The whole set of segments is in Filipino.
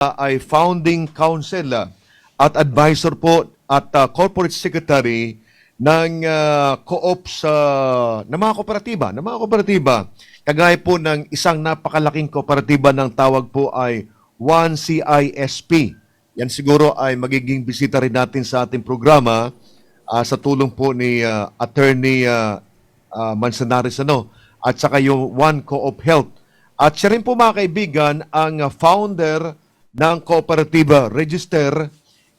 ay founding counsel ah, at advisor po at ah, corporate secretary ng ah, co-op sa ng mga kooperatiba, ng mga kooperatiba. Kagaya po ng isang napakalaking kooperatiba ng tawag po ay 1CISP. Yan siguro ay magiging bisita rin natin sa ating programa ah, sa tulong po ni ah, Attorney ah, ah, Manzanares ano at saka yung One Co-op Health. At siya rin po mga kaibigan ang founder ng Cooperativa Register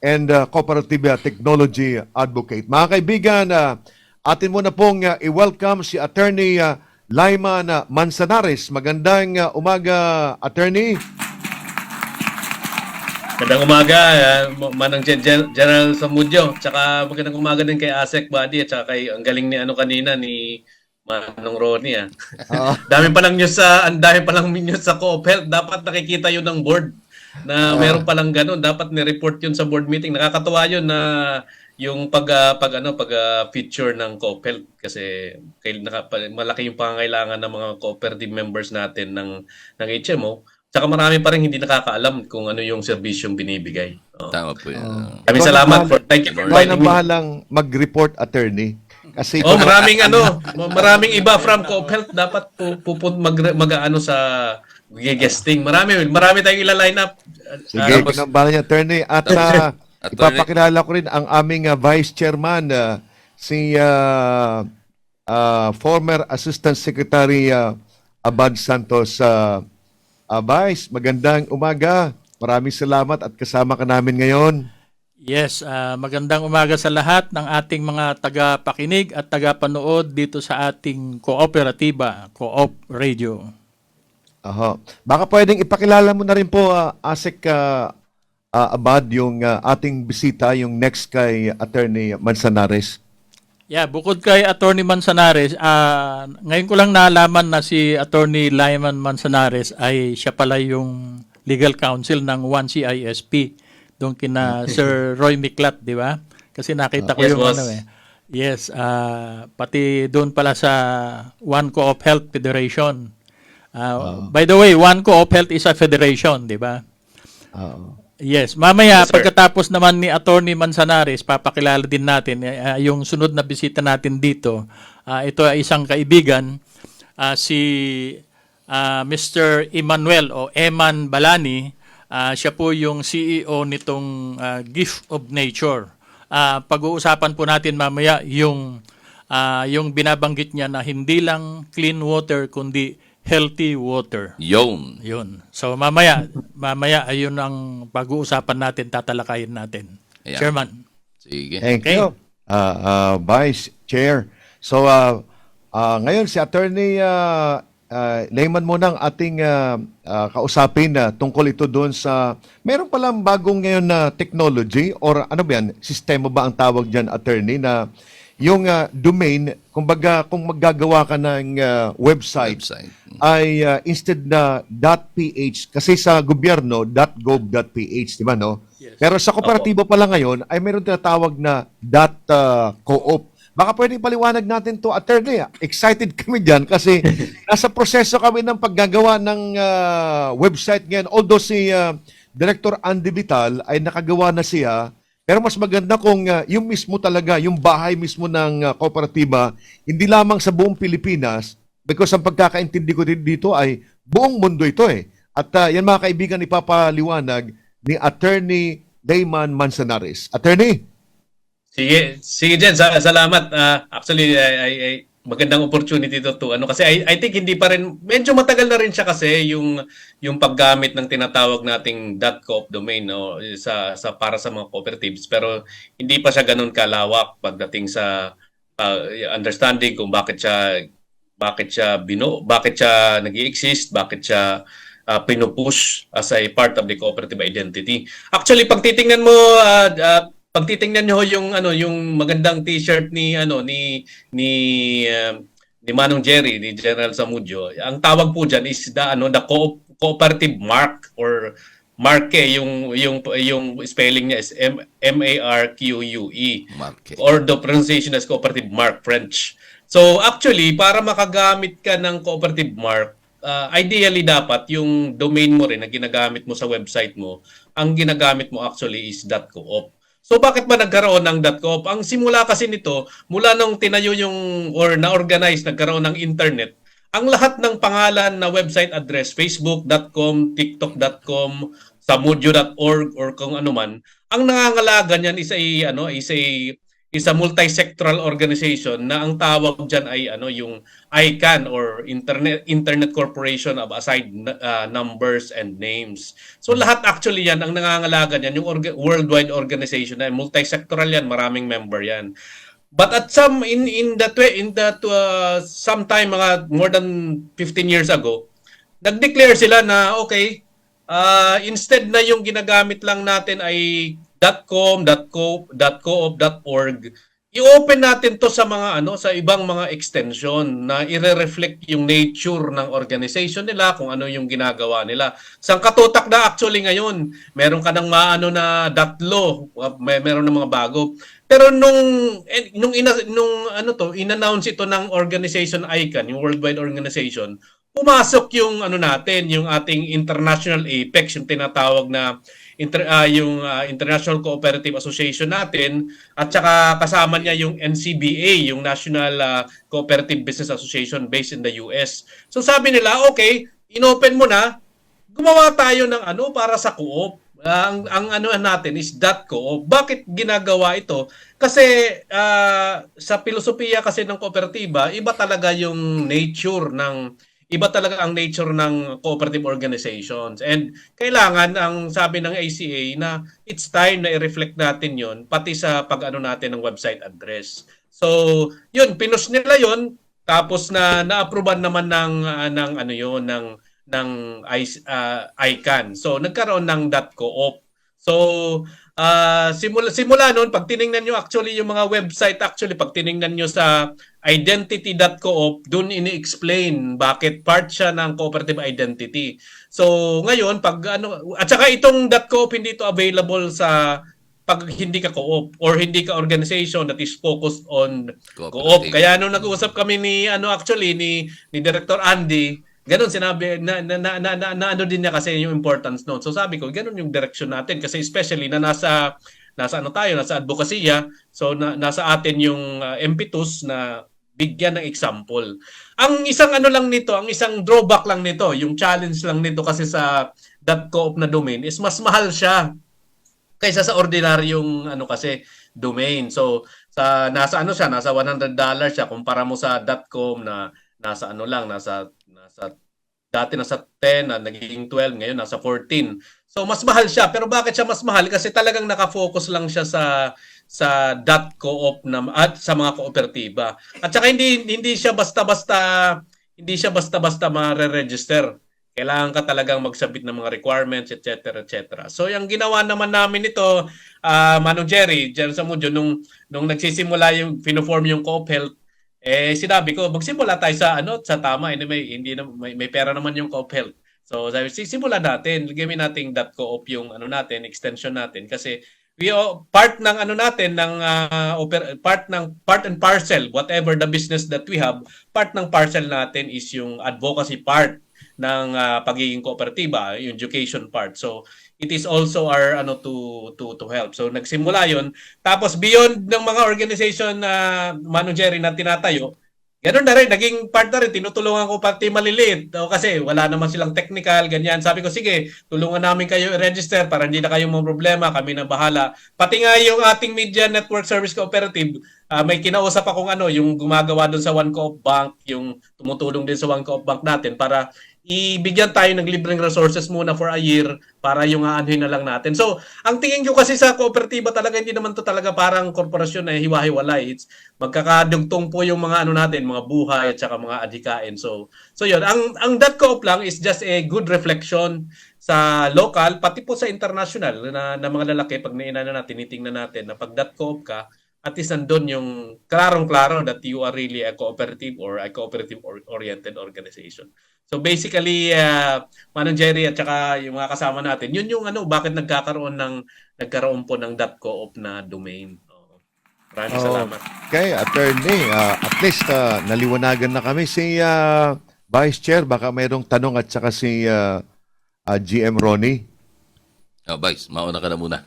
and ah, Cooperativa Technology Advocate. Mga kaibigan, ah, atin muna pong ah, i-welcome si Attorney ah, Lyman ah, Manzanares. Magandang ah, umaga, Attorney. Magandang umaga, uh, Manang Gen- Gen- General Samudyo. Tsaka magandang umaga din kay Asek Buddy at saka kay ang galing ni ano kanina ni Manong Ronnie ah. Ah. dami pa lang news sa ang dami pa lang news sa Co-op Health. Dapat nakikita 'yun ng board na meron pa lang ganun. Dapat ni-report 'yun sa board meeting. Nakakatuwa 'yun na yung pag ah, pag ano pag ah, feature ng Co-op Health kasi kay, naka, malaki yung pangangailangan ng mga cooperative members natin ng ng HMO. Tsaka marami pa rin hindi nakakaalam kung ano yung serbisyong binibigay. Oo. Tama po yan. Maraming Ikaw salamat for thank you for inviting na me. bahalang mag-report, Attorney. Kasi Oh, maraming ano, maraming iba from Co-op Health dapat pu- pupun mag mag-ano sa guesting. Marami, marami tayong ila-line up. Sige, Ah, uh, niya, Attorney. At Attorney. ipapakilala ko rin ang aming ah, Vice Chairman, ah, si ah, ah, former Assistant Secretary ah, Abad Santos. ah, ah, Vice, magandang umaga. Maraming salamat at kasama ka namin ngayon. Yes, ah, magandang umaga sa lahat ng ating mga tagapakinig at tagapanood dito sa ating kooperatiba, Co-op Radio. Aha. Baka pwedeng ipakilala mo na rin po, ah, Asek ah, ah, Abad, yung ah, ating bisita, yung next kay Attorney Manzanares. Yeah, bukod kay Attorney Manzanares, ah, ngayon ko lang nalaman na si Attorney Lyman Manzanares ay siya pala yung legal counsel ng 1CISP doon kina Sir Roy Miklat, di ba? Kasi nakita ko Yes, yung boss. ano eh. Yes, ah, pati doon pala sa One Co-op Health Federation. Ah, By the way, One Co-op Health is a federation, di ba? Oo. Yes, mamaya Yes, sir. pagkatapos naman ni Attorney Manzanares, papakilala din natin ah, yung sunod na bisita natin dito. Ah, ito ay isang kaibigan, ah, si ah, Mr. Emmanuel o Eman Balani. Ah, siya po yung CEO nitong ah, Gift of Nature. Ah, pag-uusapan po natin mamaya yung ah, yung binabanggit niya na hindi lang clean water kundi healthy water. Yun. Yun. So mamaya, mamaya ayun ang pag-uusapan natin, tatalakayin natin. Ayan. Chairman. Sige. Thank Okay. you, uh, uh, Vice Chair. So, uh, uh, ngayon si Attorney uh, uh, Layman mo ng ating uh, uh, kausapin na tungkol ito doon sa... Meron palang bagong ngayon na technology or ano ba yan, sistema ba ang tawag dyan, Attorney, na yung uh, domain, kumbaga kung maggagawa ka ng uh, website, Website. ay uh, instead na .ph kasi sa gobyerno .gov.ph di ba no? Pero sa kooperatibo pala ngayon ay meron tinatawag na uh, .coop. Baka pwedeng paliwanag natin to attorney. Excited kami diyan kasi nasa proseso kami ng paggagawa ng uh, website ngayon. Although si uh, Director Andy Vital ay nakagawa na siya pero mas maganda kung uh, yung mismo talaga, yung bahay mismo ng uh, kooperatiba, hindi lamang sa buong Pilipinas, because ang pagkakaintindi ko dito ay buong mundo ito eh. At uh, yan mga kaibigan, ipapaliwanag ni Attorney Dayman Manzanares. Attorney? Sige, sige Jen, sa- salamat. Ah, actually, ay, ay, magandang opportunity to, to ano. Kasi I, I think hindi pa rin medyo matagal na rin siya kasi yung yung paggamit ng tinatawag nating .coop domain no sa sa para sa mga cooperatives. Pero hindi pa siya ganun kalawak pagdating sa ah, understanding kung bakit siya bakit siya bino bakit siya nag-exist bakit siya uh, pinupush as a part of the cooperative identity. Actually pag titingnan mo ah, ah, pag titingnan niyo yung ano yung magandang t-shirt ni ano ni ni ah, ni Manong Jerry ni General Samudjo ang tawag po diyan is the ano the co- cooperative mark or marke yung yung yung spelling niya is M M A R Q U E or the pronunciation as cooperative mark French. So actually para makagamit ka ng cooperative mark ah, ideally dapat yung domain mo rin na ginagamit mo sa website mo, ang ginagamit mo actually is .coop. So bakit ba nagkaroon ng .coop? Ang simula kasi nito, mula nung tinayo yung or na-organize, nagkaroon ng internet, ang lahat ng pangalan na website address, facebook.com, tiktok.com, samudio.org or kung ano man, ang nangangalaga niyan is a ano is a is a multi-sectoral organization na ang tawag diyan ay ano yung ICANN or Internet Internet Corporation of Assigned uh, Numbers and Names. So lahat actually yan ang nangangalaga niyan yung orga- worldwide organization na multi-sectoral yan, maraming member yan. But at some in in that way in that uh, sometime mga more than 15 years ago, nag-declare sila na okay, uh, instead na yung ginagamit lang natin ay .com, i-open natin to sa mga ano sa ibang mga extension na ire-reflect yung nature ng organization nila kung ano yung ginagawa nila. Sang katutak na actually ngayon, meron ka ng maano na .lo, may meron ng mga bago. Pero nung eh, nung ina, nung ano to, in-announce ito ng organization ICANN, yung worldwide organization, pumasok yung ano natin, yung ating international apex, yung tinatawag na inter, ah, yung ah, International Cooperative Association natin at saka kasama niya yung NCBA, yung National ah, Cooperative Business Association based in the US. So sabi nila, okay, inopen mo na, gumawa tayo ng ano para sa co-op. Ah, ang ang ano natin is .coop. Bakit ginagawa ito? Kasi ah, sa filosofiya kasi ng kooperatiba, iba talaga yung nature ng iba talaga ang nature ng cooperative organizations. And kailangan ang sabi ng ACA na it's time na i-reflect natin 'yon pati sa pag-ano natin ng website address. So, 'yun, pinus nila 'yon tapos na na-approvean naman ng ah, ng ano 'yon ng ng I- ah, ICANN. So, nagkaroon ng .coop. So, ah simula simula noon pag tiningnan niyo actually yung mga website actually pag tiningnan niyo sa identity.coop doon ini-explain bakit part siya ng cooperative identity. So, ngayon pag ano at saka itong .coop hindi ito available sa pag hindi ka co-op or hindi ka organization that is focused on co-op. Kaya nung nag-uusap kami ni ano actually ni ni Director Andy, ganun sinabi na na, na, na, na, na ano din niya kasi yung importance noon. So sabi ko, ganun yung direction natin kasi especially na nasa nasa ano tayo, nasa advokasya, so na, nasa atin yung uh, impetus na bigyan ng example. Ang isang ano lang nito, ang isang drawback lang nito, yung challenge lang nito kasi sa .coop na domain is mas mahal siya kaysa sa ordinaryong ano kasi domain. So sa nasa ano siya, nasa 100 dollars siya kumpara mo sa .com na nasa ano lang, nasa nasa dati nasa 10 na naging 12 ngayon nasa 14. So mas mahal siya. Pero bakit siya mas mahal? Kasi talagang nakafocus lang siya sa sa .coop na at sa mga kooperatiba. At saka hindi hindi siya basta-basta hindi siya basta-basta mare-register. Kailangan ka talagang magsabit ng mga requirements, etc., etc. So, yung ginawa naman namin ito, ah Manong Jerry, Jerry Samudio, nung, nung nagsisimula yung, finoform yung Co-op Health, eh, sinabi ko, magsimula tayo sa, ano, sa tama, anyway, hindi na, may, may pera naman yung Co-op Health. So, sabi, sisimula natin, gawin natin .coop yung, ano natin, extension natin, kasi we all- part ng ano natin ng ah, oper- part ng part and parcel whatever the business that we have part ng parcel natin is yung advocacy part ng ah, pagiging kooperatiba yung education part. So it is also our ano to to to help so nagsimula yon tapos beyond ng mga organization na Manu Jerry na tinatayo Ganun na rin, naging part na rin, tinutulungan ko pati maliliit. O, kasi wala naman silang technical, ganyan. Sabi ko, sige, tulungan namin kayo i-register para hindi na kayo mga problema, kami na bahala. Pati nga yung ating Media Network Service Cooperative, ah, may kinausap akong ano, yung gumagawa doon sa One Co-op Bank, yung tumutulong din sa One Co-op Bank natin para ibigyan tayo ng libreng resources muna for a year para yung aanhin na lang natin. So, ang tingin ko kasi sa kooperatiba talaga, hindi naman to talaga parang korporasyon na hiwa-hiwalay. It's magkakadugtong po yung mga ano natin, mga buhay at saka mga adhikain. So, so yun. Ang, ang .coop lang is just a good reflection sa local, pati po sa international na, na mga lalaki, pag nainano natin, tinitingnan natin na pag .coop ka, at least nandun yung klarong-klaro that you are really a cooperative or a cooperative or- oriented organization. So basically, uh, Manong Jerry at saka yung mga kasama natin, yun yung ano, bakit nagkakaroon ng nagkaroon po ng .coop na domain. Oo. Maraming Oh, salamat. Okay, attorney, ah, at least ah, naliwanagan na kami si ah, Vice Chair, baka mayroong tanong at saka si ah, ah, GM Ronnie. Oh, Vice, mauna ka na muna.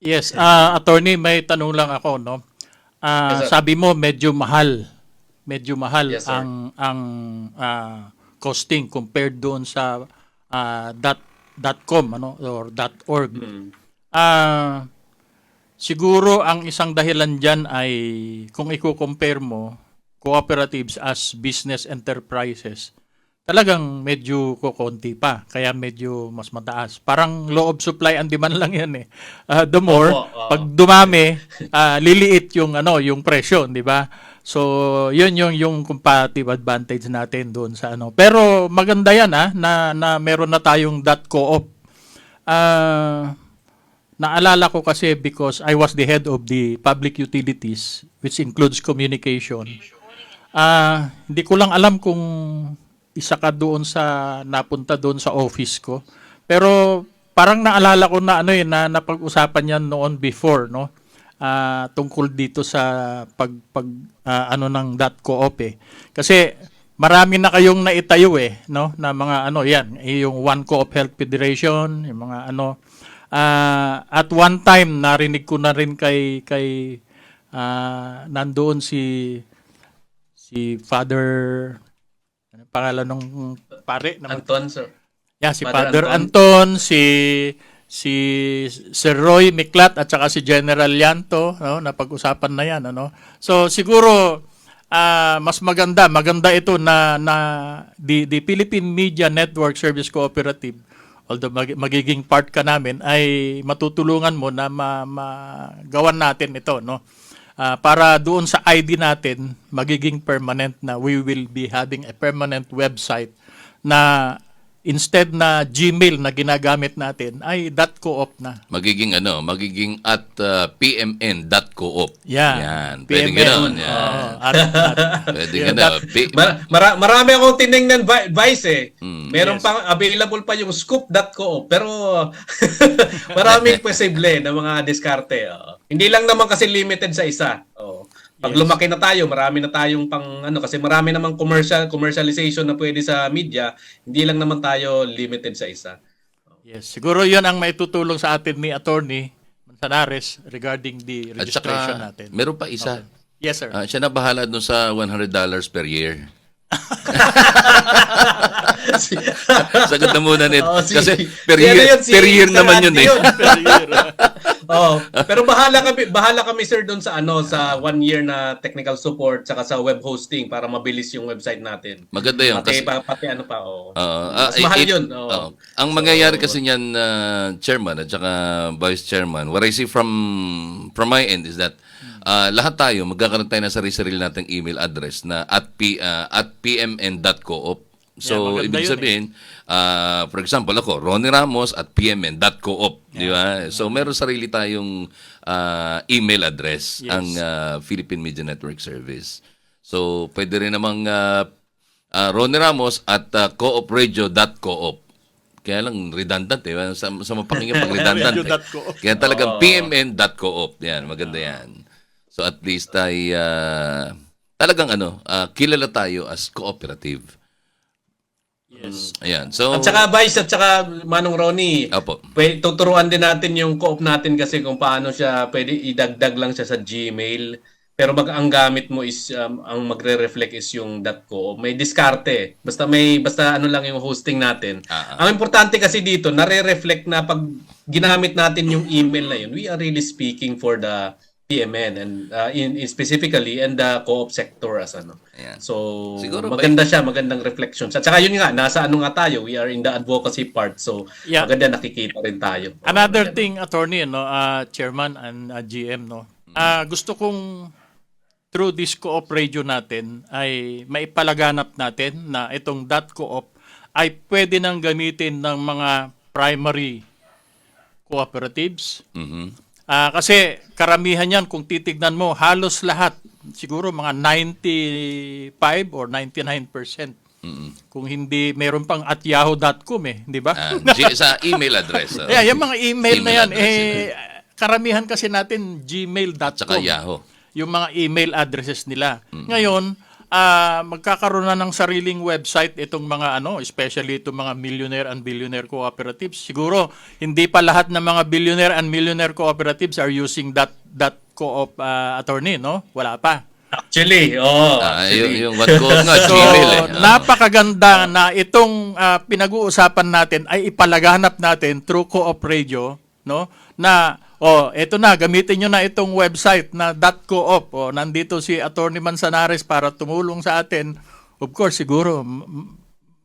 Yes, ah attorney, may tanong lang ako, no. Ah, Yes, sir. sabi mo medyo mahal. Medyo mahal Yes, sir. ang ang ah, costing compared doon sa ah, dot dot .com ano or dot .org. Ah, siguro ang isang dahilan diyan ay kung i-compare mo cooperatives as business enterprises talagang medyo kukonti pa kaya medyo mas mataas. Parang law of supply and demand lang yan eh. Ah, the more Opo, oo. pag dumami ah, liliit yung ano yung presyo di ba? So yun yung yung comparative advantage natin doon sa ano. Pero maganda yan ah na na meron na tayong dot co-op. Ah Naalala ko kasi because I was the head of the public utilities which includes communication. Ah, hindi ko lang alam kung isa ka doon sa napunta doon sa office ko. Pero parang naalala ko na ano eh na napag-usapan yan noon before, no? Ah, tungkol dito sa pag pag ah, ano ng dot co-op eh. Kasi marami na kayong naitayo eh, no? Na mga ano yan, yung One Co-op Health Federation, yung mga ano Ah, at one time narinig ko na rin kay kay ah, nandoon si si Father ano pangalan ng pare na Anton, sir. Yeah, si Father Father Anton, si si Sir Roy Miklat at saka si General Yanto, no, napag-usapan na 'yan, ano. So siguro ah, mas maganda, maganda ito na na the, the Philippine Media Network Service Cooperative although mag- magiging part ka namin ay matutulungan mo na ma- magawan natin ito, no. Ah, para doon sa ID natin magiging permanent na we will be having a permanent website na instead na Gmail na ginagamit natin ay .coop na. Magiging ano, magiging at uh, pmn.coop. Yan. Yan. Pwede PMN. gano'n. Oo, Yan. at- at- Pwede Yeah, gano'n. P- Mar- mara- marami akong tinignan vi- Vice eh. Mm, Meron yes. pang available pa yung scoop.co pero maraming posible na mga diskarte. oo. Hindi lang naman kasi limited sa isa. Oo. Pag Yes. lumaki na tayo, marami na tayong pang ano kasi marami namang commercial commercialization na pwede sa media, hindi lang naman tayo limited sa isa. yes, siguro 'yun ang maitutulong sa atin ni Attorney Manzanares regarding the At registration saka, natin. meron pa isa. Yes, sir. Ah, siya na bahala dun sa $100 per year. Sagot na muna net. Oo, si- Kasi per ano year, yun, si per year naman yun eh. yun. Oo. Pero bahala kami, bahala kami sir doon sa ano sa one year na technical support saka sa web hosting para mabilis yung website natin. Maganda yun. Pati, Kasi, pa, pati ano pa. Oo. Ah, Mas mahal it- yun. oo. oo. Ang mangyayari kasi niyan, uh, chairman at saka vice chairman, what I see from from my end is that uh, lahat tayo magkakaroon tayo ng sarili-sarili nating email address na at p uh, at pmn.coop. So, Yeah, ibig sabihin, uh, for example, ako, Ronnie Ramos at pmn.coop. Di ba? So, meron sarili tayong uh, email address Yes. ang uh, Philippine Media Network Service. So, pwede rin namang uh, uh, Ronnie Ramos at uh, coopradio.coop. Kaya lang redundant eh. Sa, sa mapakinggan pag redundant eh. Kaya talagang pmn.coop. Yan, maganda yan. So at least ay uh, talagang ano, uh, kilala tayo as cooperative. Yes. Ayan. So, At saka Vice at saka Manong Ronnie, Opo. pwede, tuturuan din natin yung co-op natin kasi kung paano siya pwede idagdag lang siya sa Gmail. Pero mag ang gamit mo is um, ang magre-reflect is yung .co. May diskarte. Basta may basta ano lang yung hosting natin. Ah, Ang importante kasi dito, nare-reflect na pag ginamit natin yung email na yun, we are really speaking for the PMN and uh, in, in specifically and the co-op sector as ano. Ayan. So Siguro maganda siya, magandang reflection. At saka yun nga, nasa ano nga tayo, we are in the advocacy part. So Yeah. maganda nakikita rin tayo. Another thing, attorney, no, uh, chairman and uh, GM, no. Ah, gusto kong through this co-op radio natin ay maipalaganap natin na itong .coop ay pwede nang gamitin ng mga primary cooperatives. mhm. Ah, kasi karamihan yan kung titignan mo halos lahat siguro mga 95 or 99% kung hindi meron pang at yahoo.com eh, di ba? G- sa email address. oh. Yeah, yung mga email, na Email yan, address, eh, karamihan kasi natin gmail.com. Tsaka Yahoo. Yung mga email addresses nila. Ngayon, ah, magkakaroon na ng sariling website itong mga ano, especially itong mga millionaire and billionaire cooperatives. Siguro hindi pa lahat ng mga billionaire and millionaire cooperatives are using that that co-op ah, attorney, no? Wala pa. Actually, oh, Ah, actually. yung, yung what code nga, So, Gmail eh. Ah. napakaganda na itong ah, pinag-uusapan natin ay ipalaganap natin through Co-op Radio, no? Na oh, eto na, gamitin niyo na itong website na .coop. Oh, nandito si Attorney Manzanares para tumulong sa atin. Of course, siguro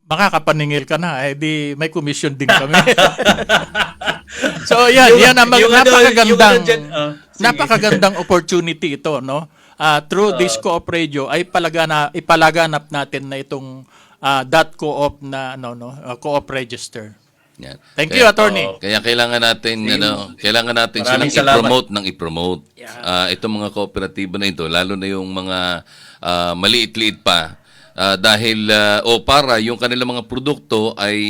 makakapaningil ka na, eh di may commission din kami. so yan, Yung- yan ang mag- yung napakagandang yung ah, sige. napakagandang opportunity ito, no? Ah, through this co-op radio ay palagana, ipalaganap natin na itong ah, .coop na ano no, ah, co-op register. Yan. Thank Kaya- you, attorney. Kaya kailangan natin ano, kailangan natin Maraming silang salamat. i-promote ng i-promote. Ah, itong mga kooperatiba na ito, lalo na yung mga ah, maliit-liit pa Ah, dahil ah, o para yung kanilang mga produkto ay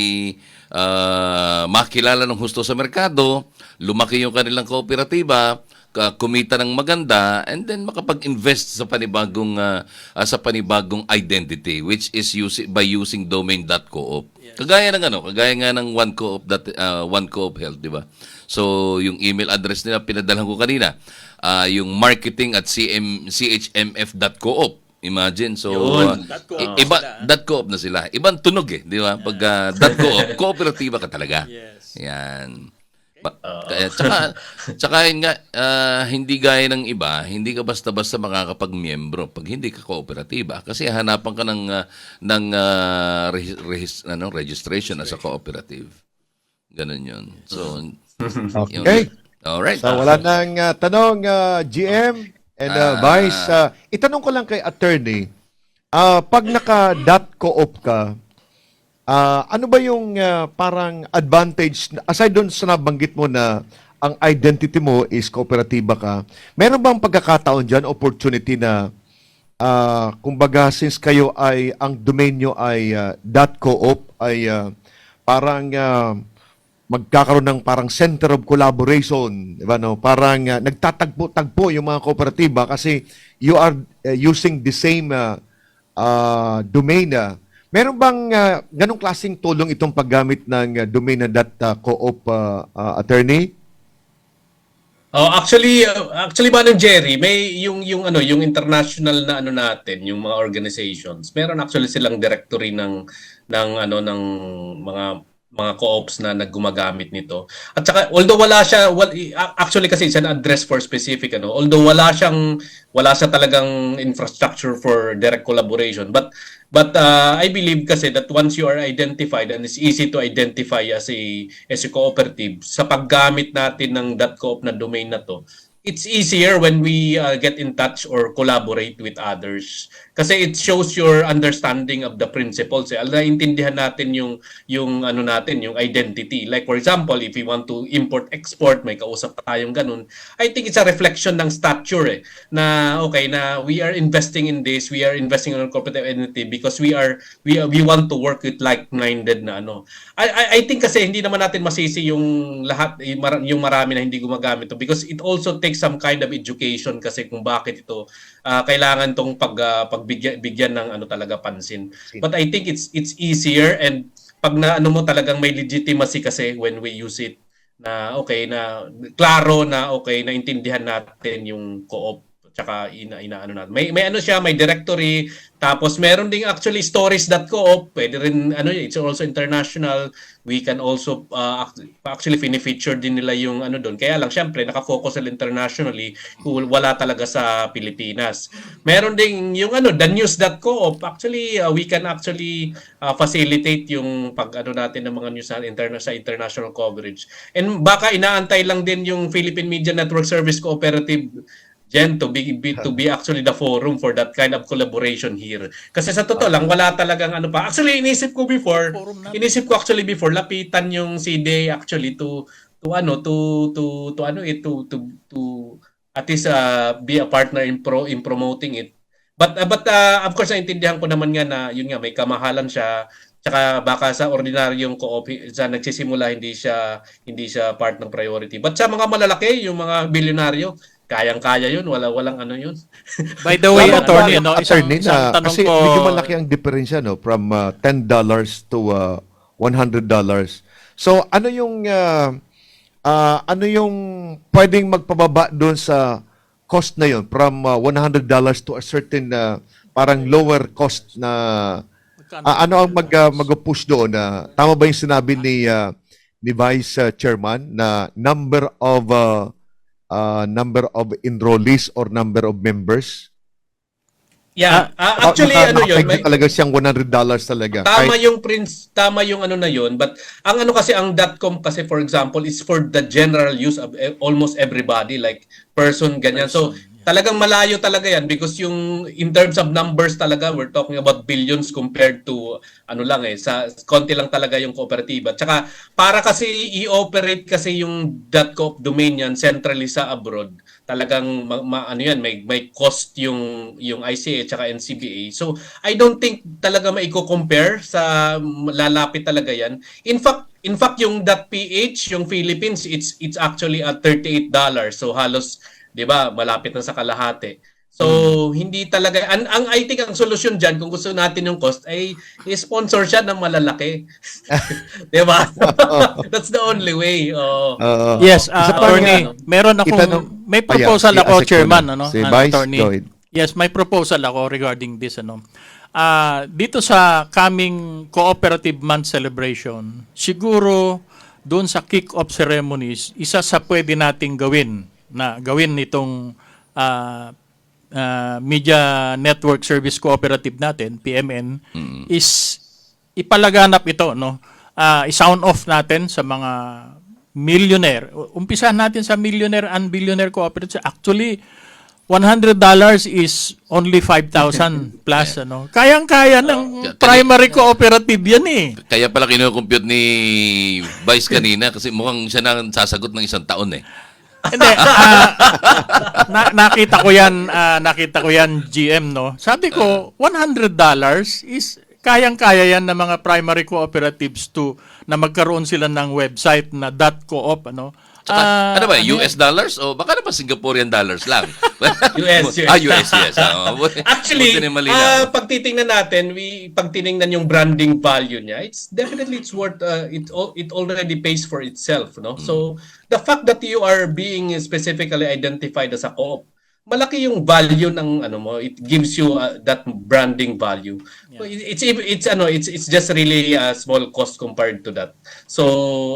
ah, makilala ng husto sa merkado, lumaki yung kanilang kooperatiba, ka- kumita ng maganda and then makapag-invest sa panibagong ah, ah, sa panibagong identity which is using by using domain.coop. Kagaya ng ano, kagaya nga ng one coop that uh, one coop health, di ba? So yung email address nila pinadalhan ko kanina, ah, yung marketing at cm chmf.coop. Imagine, so Yun. ah, i- iba dot coop na sila. Ibang tunog eh, di ba? Pag ah, dot coop, kooperatiba ka talaga. Yes. Yan. Ba- kaya tsaka tsaka yun nga ah, hindi gaya ng iba, hindi ka basta-basta makakapag-miyembro pag hindi ka kooperatiba kasi hanapan ka ng ah, ng ah, rehis- rehis- ano, registration as a cooperative. Ganun 'yun. So yun. Okay. All right. So wala nang ah, tanong ah, GM and ah, Vice. ah, itanong ko lang kay attorney, ah, pag naka.coop ka, ah, ano ba yung ah, parang advantage, aside doon sa nabanggit mo na ang identity mo is kooperatiba ka, meron bang pagkakataon dyan, opportunity na ah, kumbaga since kayo ay, ang domain nyo ay ah, .coop, ay ah, parang ah, magkakaroon ng parang center of collaboration, di ba no? Parang uh, nagtatagpo-tagpo yung mga kooperatiba kasi you are uh, using the same uh, uh, domain. uh. Meron bang uh, ganong klaseng tulong itong paggamit ng uh, domain na that uh, co-op uh, uh, attorney? Oh, actually uh, actually Manong Jerry, may yung yung ano, yung international na ano natin, yung mga organizations. Meron actually silang directory ng ng ano ng mga mga co-ops na naggumagamit nito. At saka although wala siya well, actually kasi it's address for specific ano, although wala siyang wala sa talagang infrastructure for direct collaboration, but But uh, I believe kasi that once you are identified and it's easy to identify as a as a cooperative sa paggamit natin ng .coop na domain na to, it's easier when we uh, get in touch or collaborate with others. Kasi it shows your understanding of the principles. Eh. Naintindihan natin yung yung ano natin, yung identity. Like for example, if we want to import export, may kausap tayong ganun. I think it's a reflection ng stature eh na okay na we are investing in this, we are investing in a cooperative entity because we are we we want to work with like-minded na ano. I, I I think kasi hindi naman natin masisi yung lahat yung marami na hindi gumagamit to because it also takes some kind of education kasi kung bakit ito ah, kailangan tong pag ah, pagbigyan bigyan ng ano talaga pansin. But I think it's it's easier and pag na ano mo talagang may legitimacy kasi when we use it na okay na klaro na okay naintindihan natin yung co-op tsaka ina ina ano natin. May may ano siya, may directory, tapos meron ding actually stories.coop, pwede rin ano it's also international. We can also uh, act- actually fini-feature din nila yung ano doon. Kaya lang syempre naka-focus sila internationally, wala talaga sa Pilipinas. Meron ding yung ano thenews.coop. Actually uh, we can actually uh, facilitate yung pag ano natin ng mga news sa interna sa international coverage. And baka inaantay lang din yung Philippine Media Network Service Cooperative Jen, to be, be to be actually the forum for that kind of collaboration here. Kasi sa totoo lang, wala talagang ano pa. Actually, inisip ko before, inisip ko actually before, lapitan yung CDA actually to, to ano, to, to, to ano it, to, to, to at least uh, be a partner in, pro, in promoting it. But, uh, but uh, of course, naintindihan ko naman nga na, yun nga, may kamahalan siya, Tsaka baka sa ordinaryong co-op sa nagsisimula hindi siya hindi siya part ng priority. But sa mga malalaki, yung mga bilyonaryo, kayang-kaya yun, wala walang ano yun. By the way, attorney, no, isang, attorney, isang na, tanong kasi ko, medyo malaki ang diferensya no from uh, $10 to uh, $100. So ano yung uh, uh, ano yung pwedeng magpababa doon sa cost na yon from uh, $100 to a certain uh, parang lower cost na? Ah, ano ang mag uh, mag-push doon na tama ba yung sinabi ni uh, ni Vice uh, Chairman na number of uh, uh, number of enrollees or number of members? Yeah, ah, actually Ah, ano yun, may, talaga siyang $100 talaga. Tama Kahit- yung prince, tama yung ano na yun, but ang ano kasi ang .com kasi for example is for the general use of eh, almost everybody like person ganyan. so talagang malayo talaga yan because yung in terms of numbers talaga we're talking about billions compared to ano lang eh sa konti lang talaga yung kooperatiba. Tsaka para kasi i-operate kasi yung .com domain yan centrally sa abroad talagang ma, ma- ano yan may may cost yung yung ICA at NCBA. So I don't think talaga maiko-compare sa lalapit talaga yan. In fact, in fact yung .ph, yung Philippines, it's it's actually at $38. So halos 'di ba, malapit na sa kalahati. So hindi talaga ang, ang I think ang solusyon diyan kung gusto natin yung cost ay i-sponsor siya ng malalaki. 'Di ba? That's the only way. Oh. Oo. Yes, uh, Isa pa attorney, nga, meron akong itanong- may Ayan, proposal ako i-accept ko chairman ano, Si ano, Vice, attorney. Yes, may proposal ako regarding this ano. Ah, dito sa coming cooperative month celebration, siguro doon sa kick-off ceremonies, isa sa pwede nating gawin na gawin nitong ah, ah, Media Network Service Cooperative natin, PMN, is ipalaganap ito, no? Ah, i-sound off natin sa mga millionaire. Umpisahan natin sa millionaire and billionaire cooperatives. Actually, $100 is only 5,000 plus ano. Kayang-kaya ng Yeah, primary cooperative yan eh. Kaya pala kinukompute ni Vice kanina kasi mukhang siya na sasagot ng isang taon eh. Hindi, ah, na, nakita ko yan, ah, nakita ko yan GM no. Sabi ko, $100 is kayang-kaya yan ng mga primary cooperatives to na magkaroon sila ng website na .coop ano. Tsaka, Ah, ano ba, US dollars o baka naman Singaporean dollars lang? US, US. Ah, US, yes. Oo. Actually, Buti na malinaw. ah, pag titingnan natin, we pag tiningnan yung branding value niya, it's definitely it's worth uh, it it already pays for itself, no? So, the fact that you are being specifically identified as a co-op, malaki yung value ng ano mo, it gives you uh, that branding value. So, it- It's it's ano, it's it's just really a small cost compared to that. So,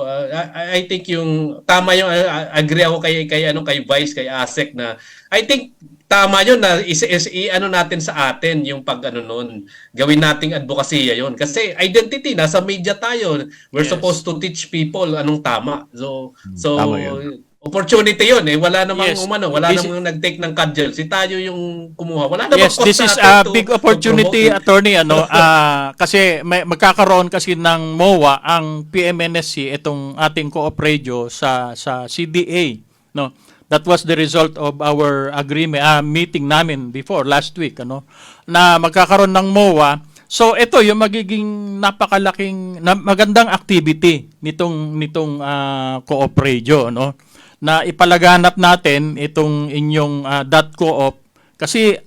uh, I, I think yung tama yung uh, agree ako kay kay ano kay Vice kay ASEC na I think tama yun na is, is, i- ano natin sa atin yung pag ano nun gawin nating advokasya yun kasi identity nasa media tayo we're Yes. supposed to teach people anong tama so so tama yun. Opportunity yun eh wala namang Yes. umano wala This- namang nag-take ng cudgel si tayo yung kumuha wala namang Yes, this is a to- big opportunity, attorney. Ano, ah, kasi may, magkakaroon kasi ng MOA ang PMNSC itong ating co-op radio sa sa CDA, no. That was the result of our agreement ah, meeting namin before last week, ano, na magkakaroon ng MOA. So ito yung magiging napakalaking na, magandang activity nitong nitong ah, co-op radio, no na ipalaganap natin itong inyong ah, .coop kasi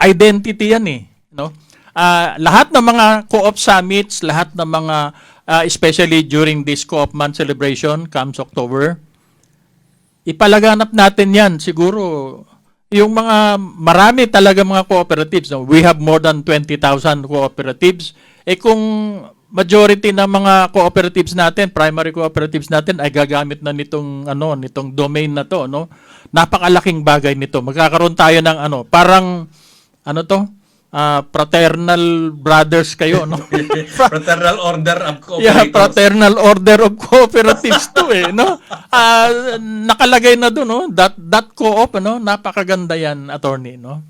identity yan eh, no? Ah, lahat ng mga co-op summits, lahat ng mga ah, especially during this co-op month celebration comes October, ipalaganap natin 'yan siguro yung mga marami talaga mga cooperatives. No? We have more than 20,000 cooperatives. Eh kung majority ng mga cooperatives natin, primary cooperatives natin ay gagamit na nitong ano, nitong domain na to, no? Napakalaking bagay nito. Magkakaroon tayo ng ano, parang ano to? Ah, fraternal brothers kayo, no? fraternal order of Yeah, cooperators fraternal order of cooperatives to eh, no? Ah, nakalagay na doon, no? That that co-op, ano? Napakaganda 'yan, attorney, no?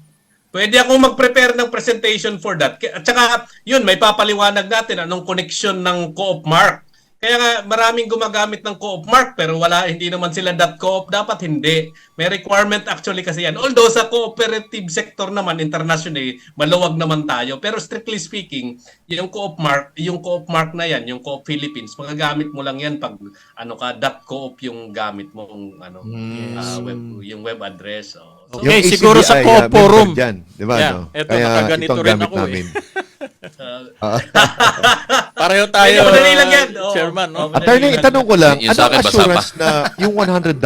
Pwede akong mag-prepare ng presentation for that. At saka, yun, may papaliwanag natin anong connection ng Co-op Mark Kaya nga maraming gumagamit ng co-op mark pero wala hindi naman sila .coop dapat hindi. May requirement actually kasi yan. Although sa cooperative sector naman internationally maluwag naman tayo pero strictly speaking, yung co-op mark, yung co-op mark na yan, yung co-op Philippines, magagamit mo lang yan pag ano ka .coop yung gamit mong ano ah, web yung web address. Oh. Okay, Yung siguro sa co-op ah, forum. Dyan, di ba? Yeah, no? eto, Kaya nakaganito ito ang rin gamit ako eh. namin. ah, Pareho tayo, Medyo madali lang yan. uh, Oo. Chairman. No? Oo. Attorney, itanong ko lang, sa anong akin, basa assurance na yung $100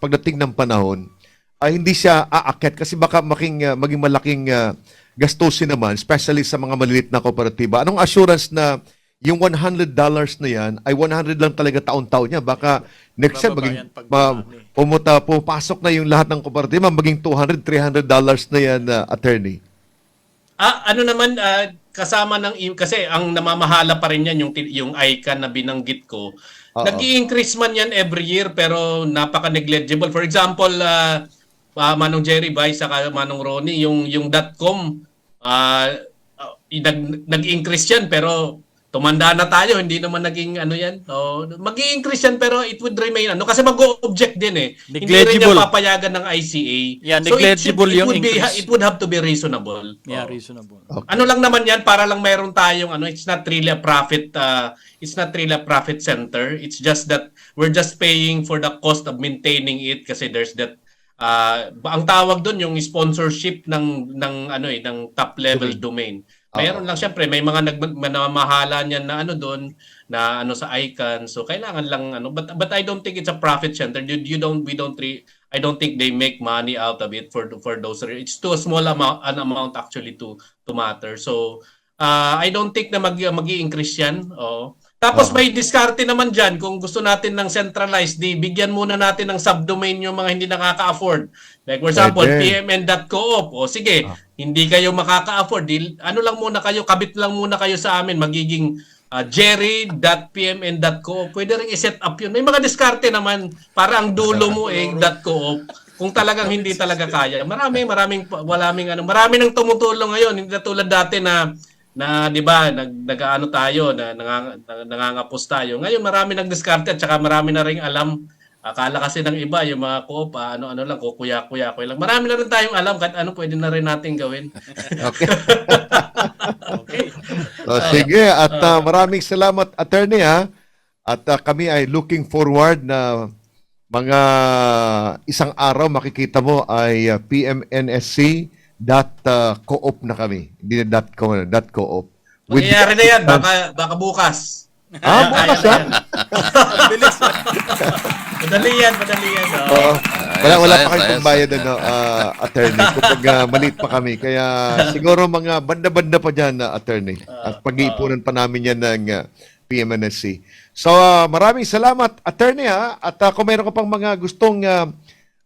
pagdating ng panahon ay hindi siya aakyat kasi baka making, uh, maging malaking uh, gastusin naman, especially sa mga maliliit na kooperatiba. Anong assurance na yung $100 na yan ay 100 lang talaga taon-taon niya? Baka next year maging ma- pumuta, pumapasok na yung lahat ng kooperatiba, maging 200, 300 dollars na yan, uh, attorney. Ah, ano naman ah, kasama ng kasi ang namamahala pa rin yan yung yung icon na binanggit ko. Oo. Nag-i-increase man yan every year pero napaka-negligible. For example, ah, ah, Manong Jerry Vice saka Manong Ronnie, yung yung .com ah ah, nag, nag-increase yan pero tumanda na tayo, hindi naman naging ano yan. Oh, mag-i-increase yan pero it would remain ano kasi mag-object din eh. Hindi rin Negligible. yan papayagan ng ICA. Yeah, So it should- negligible it yung would be- increase. it would have to be reasonable. Yeah, Oh. reasonable. Ano lang naman 'yan para lang mayroon tayong ano it's not really a profit uh, it's not really a profit center it's just that we're just paying for the cost of maintaining it kasi there's that uh, ang tawag doon yung sponsorship ng ng ano eh ng top level domain. Mayroon lang syempre may mga nag manamahala niyan na ano doon na ano sa icon. So kailangan lang ano but but I don't think it's a profit center. You, you don't we don't re, I don't think they make money out of it for for those it's too small amount an amount actually to to matter. So uh, I don't think na mag magi-increase yan. Oo. Tapos may diskarte naman diyan kung gusto natin ng centralized, di bigyan muna natin ng subdomain yung mga hindi nakaka-afford. Like for example, pmn.coop. O sige, hindi kayo makaka-afford. Ano lang muna kayo, kabit lang muna kayo sa amin. Magiging uh, jerry.pmn.coop. Pwede rin i-set up yun. May mga diskarte naman para ang dulo mo eh, .coop. Kung talagang hindi talaga kaya. Marami, maraming, maraming ano, marami nang tumutulong ngayon. Hindi na tulad dati na na 'di ba nag nagaano tayo na nangang, nangangapos tayo. Ngayon marami nagdiskarte at saka marami na ring alam. Akala kasi ng iba yung mga co-op ah, ano-ano lang kukuya-kuya ko lang. Marami na rin tayong alam kahit ano pwede na rin natin gawin. Okay. Okay. So, sige, at uh, maraming salamat, attorney, ha? At uh, kami ay looking forward na mga isang araw makikita mo ay uh, PMNSC dot uh, co-op na kami. Hindi na dot co, dot co-op. With- Mangyayari na yan baka baka bukas. Ah, bukas, ha? Yan. madali yan, madali yan. oh. Oo. Wala, wala pa kayong ayos. pambayad, ano, uh, attorney. Kapag uh, maliit pa kami. Kaya siguro mga banda-banda pa dyan, uh, attorney. At pag-iipunan pa namin yan ng uh, PMNSC. So, uh, maraming salamat, attorney, ha? At uh, kung meron ka pang mga gustong uh,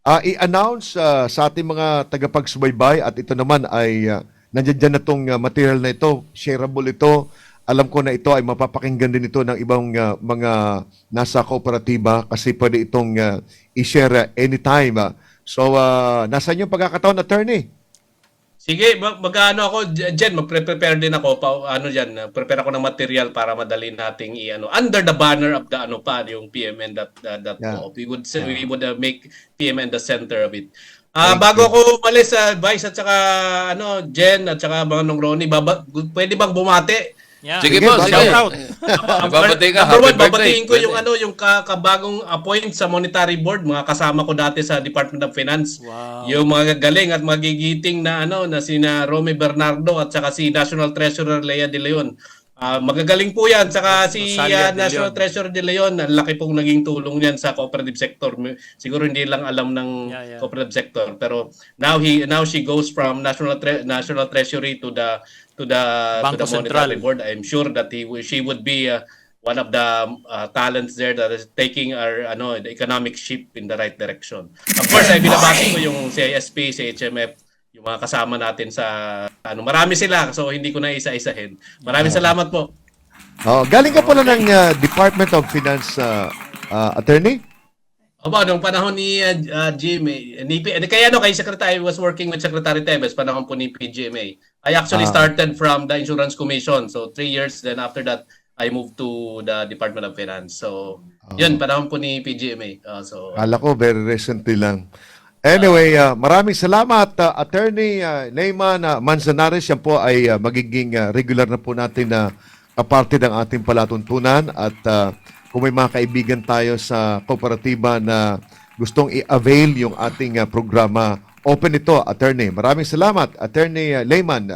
uh, i-announce uh, sa ating mga tagapagsubaybay at ito naman ay uh, nandiyan dyan na itong uh, material na ito, shareable ito. Alam ko na ito ay mapapakinggan din ito ng ibang uh, mga nasa kooperatiba kasi pwede itong uh, i-share uh, anytime. uh. So, uh, nasa yung pagkakataon, attorney? Sige, mag- mag-ano ako Jen, magpre-prepare din ako pa ano diyan, uh, prepare ako ng material para madali nating i-ano under the banner of the ano pa yung PMN that uh, that Yeah. we would say, we would uh, make PMN the center of it. Ah, bago ako umalis sa Vice at saka ano Jen at saka mga nung Ronnie, baba, pwede bang bumati? Yeah. Sige Sige, po, shout sige. out. Babati ka, Number happy one, birthday. babatiin ko yung ano, yung ka- kabagong appoint sa monetary board, mga kasama ko dati sa Department of Finance. Wow. Yung mga gagaling at magigiting na ano na sina Romy Bernardo at saka si National Treasurer Lea De Leon. Ah, magagaling po yan. Saka si Rosalia De National Leon. Treasurer De Leon, ang laki pong naging tulong niyan sa cooperative sector. Siguro hindi lang alam ng Yeah, yeah. cooperative sector pero now he now she goes from National Tre- National Treasury to the to the Bangko to the monetary Sentral. board. I'm sure that he she would be uh, one of the uh, talents there that is taking our ano the economic ship in the right direction. Of course, ay binabati ko yung CISP, si HMF, yung mga kasama natin sa ano marami sila so hindi ko na isa-isahin. Maraming salamat po. Oh, galing ka pala ng uh, Department of Finance, uh, uh, attorney? Aba, nung panahon ni uh, uh, GMA, ni, P- kaya ano, kay Secretary, I was working with Secretary Tevez, panahon po ni PGMA. I actually Ah. started from the Insurance Commission. So, three years, then after that, I moved to the Department of Finance. So, yun, panahon po ni PGMA. Uh, so, Kala ko very recently lang. Anyway, uh, maraming salamat uh, Attorney uh, Neyman uh, Manzanares. Yan po ay uh, magiging uh, regular na po natin na kaparte ng ating palatuntunan at uh, kung may mga kaibigan tayo sa kooperatiba na gustong i-avail yung ating uh, programa, open ito, Attorney. Maraming salamat, Attorney uh, Leyman.